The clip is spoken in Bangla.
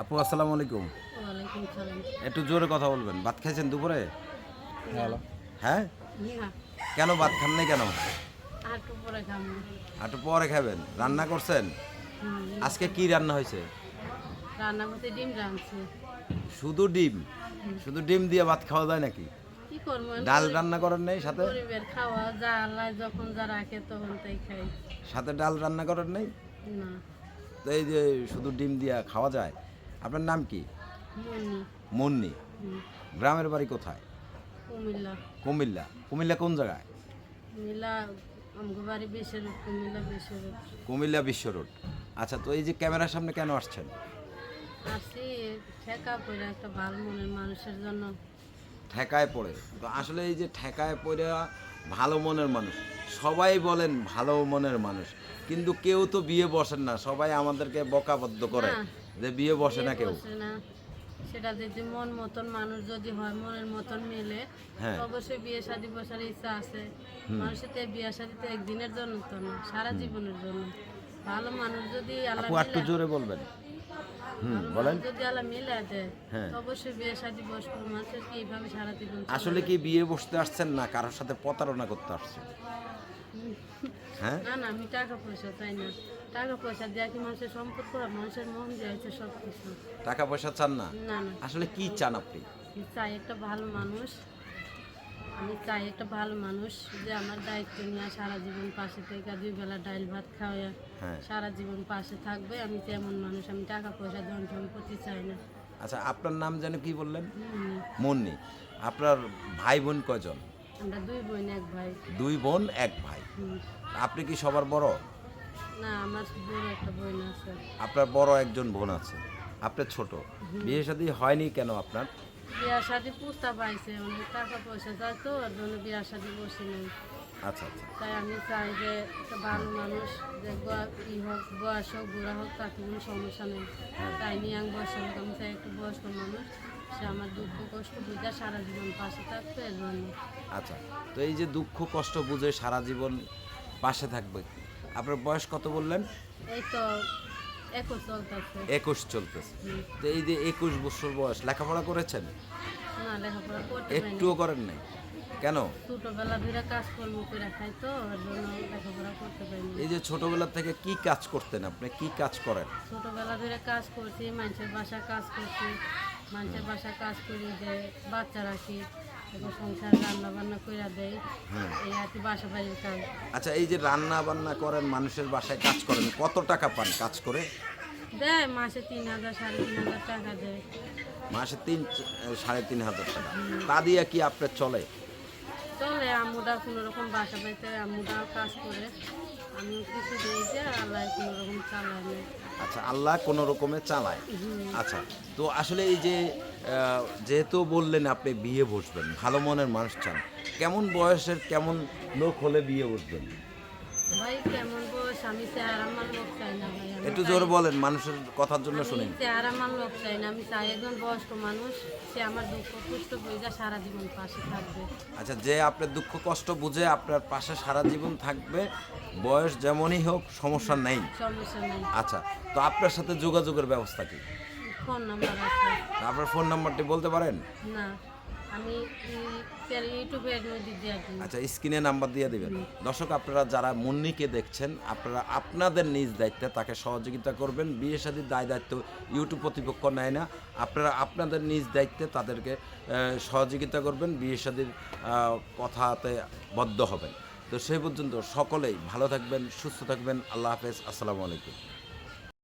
আপু আসসালামু আলাইকুম। একটু জোরে কথা বলবেন। ভাত খাইছেন দুপুরে? হ্যাঁ? কেন ভাত খান নাই কেন? আটু পরে একটু পরে খাবেন। রান্না করছেন? আজকে কি রান্না হয়েছে? রান্না করতে ডিম রাঁধছে। শুধু ডিম? শুধু ডিম দিয়ে ভাত খাওয়া যায় নাকি? ডাল রান্না করেন নেই সাথে? খাওয়া যা আল্লাহ যখন যা রাখে তখন তাই খাই। সাথে ডাল রান্না করেন নেই? না। তো এই যে শুধু ডিম দিয়া খাওয়া যায় আপনার নাম কি? মন্নি। গ্রামের বাড়ি কোথায়? কুমিল্লা। কুমিল্লা। কুমিল্লা কোন জায়গায়? কুমিল্লা বিশ্ব রোড আচ্ছা তো এই যে ক্যামেরার সামনে কেন আসছেন? আসি ঠেকা করে একটা ভালো মনের মানুষের জন্য। ঠেকায় পড়ে। তো আসলে এই যে ঠেকায় পড়ে ভালো মনের মানুষ সবাই বলেন ভালো মনের মানুষ কিন্তু কেউ তো বিয়ে বসেন না সবাই আমাদেরকে বকাবদ্ধ করে। যে বিয়ে বসে না কেউ। সেটা যদি মন মতন মানুষ যদি হয় মনের মতন মেলে হ্যাঁ। অবশ্যই বিয়ে শাদী বসার ইচ্ছা আছে। মানুষের তো বিয়ে শাদী তো একদিনের জন্য তো না সারা জীবনের জন্য। ভালো মানুষ যদি আল্লাহ একটু জোরে বলবেন। বলেন। যদি আল্লাহ মিলে দেয় হ্যাঁ। অবশ্যই বিয়ে শাদী বসবো। মানুষের কি এইভাবে সারা জীবন আসলে কি বিয়ে বসতে আসছেন না? কারোর সাথে প্রতারণা করতে আসছেন? হ্যাঁ? না না আমি টাকা পয়সা চাই না। টাকা পয়সা দেওয়া কি মানুষের সম্পদ করা? মানুষের মন দিয়েছে সব কিছু। টাকা পয়সা চান না? না না। আসলে কি চান আপনি? চাই একটা ভালো মানুষ। আমি চাই একটা ভালো মানুষ যে আমার দায়িত্ব নিয়ে সারা জীবন পাশে থেকে দুই বেলা ডাইল ভাত খাওয়া হ্যাঁ। সারা জীবন পাশে থাকবে। আমি তেমন মানুষ আমি টাকা পয়সা ধন সম্পত্তি চাই না। আচ্ছা আপনার নাম যেন কি বললেন? মুন্নি। আপনার ভাই বোন কয়জন আমরা দুই বোন এক ভাই। দুই বোন এক ভাই। আপনি কি সবার বড়? না আমার বড় একটা বোন আছে। আপনার বড় একজন বোন আছে। আপনার ছোট। বিয়ে শাদী হয়নি কেন আপনার? বিয়া শাদি প্রস্তাব পাইছে অনেক টাকা পয়সা যায় তো ওর জন্য বিয়া শাদি বসে নেই। আচ্ছা আচ্ছা। তাই আমি চাই যে একটা ভালো মানুষ যে ই হোক বয়স হোক বুড়া হোক তাতে কোনো সমস্যা নেই। তাই নিয়ে আমি বয়স হোক আমি চাই একটা বয়স্ক মানুষ সে আমার দুঃখ কষ্ট বুঝে সারা জীবন পাশে থাকবে এর জন্য। আচ্ছা তো এই যে দুঃখ কষ্ট বুঝে সারা জীবন পাশে থাকবে আপনার বয়স কত বললেন? এই তো একুশ চলতেছে। তো এই যে একুশ বছর বয়স লেখাপড়া করেছেন? না লেখাপড়া করতে একটুও করেন নাই? কেন? ছোটবেলা ধরে কাজকর্ম করে খাই তো লেখাপড়া করতে পারিনি এই যে ছোটবেলা থেকে কি কাজ করতেন আপনি? কি কাজ করেন? ছোটবেলা ধরে কাজ করছি মানুষের বাসায় কাজ করছি। মানুষের বাসায় কাজ করি যে বাচ্চা রাখি সংসার রান্না বান্না করে দেয় এই আর কি বাসা বাড়ির কাজ। আচ্ছা এই যে রান্না বান্না করেন মানুষের বাসায় কাজ করেন কত টাকা পান কাজ করে? দেয় মাসে তিন হাজার সাড়ে তিন হাজার টাকা দেয়। মাসে তিন সাড়ে তিন হাজার টাকা। তা দিয়ে কি আপনার চলে? চলে আম্মুটা কোনো রকম বাসা বাড়িতে আম্মুটা কাজ করে। আমি কিছু দিই যে আল্লাহ কোনো রকম চালায় না। আচ্ছা আল্লাহ কোনো রকমে চালায় আচ্ছা তো আসলে এই যে যেহেতু বললেন আপনি বিয়ে বসবেন ভালো মনের মানুষ চান কেমন বয়সের কেমন লোক হলে বিয়ে বসবেন? ভাই কেমন চেহারা আমার লোক চাই না ভাই আমি একটু জোরে বলেন মানুষের কথার জন্য শুনেন আমার লোক চাই না আমি চাই একজন বয়স্ক মানুষ সে আমার দুঃখ কষ্ট বুঝে সারা জীবন পাশে থাকবে। আচ্ছা যে আপনার দুঃখ কষ্ট বুঝে আপনার পাশে সারা জীবন থাকবে বয়স যেমনই হোক সমস্যা নেই। সমস্যা নেই। আচ্ছা তো আপনার সাথে যোগাযোগের ব্যবস্থা কি? ফোন নাম্বার আছে। আপনার ফোন নাম্বারটি বলতে পারেন? না আমি আচ্ছা স্ক্রিনে নাম্বার দিয়ে দেবেন। দর্শক আপনারা যারা মুন্নিকে দেখছেন আপনারা আপনাদের নিজ দায়িত্বে তাকে সহযোগিতা করবেন। বিয়ে শাদীর দায় দায়িত্ব ইউটিউব কর্তৃপক্ষ নেয় না। আপনারা আপনাদের নিজ দায়িত্বে তাদেরকে সহযোগিতা করবেন। বিয়ে আহ, কথাতে বদ্ধ হবেন। তো সেই পর্যন্ত সকলেই ভালো থাকবেন সুস্থ থাকবেন। আল্লাহ হাফেজ। আসসালামু আলাইকুম।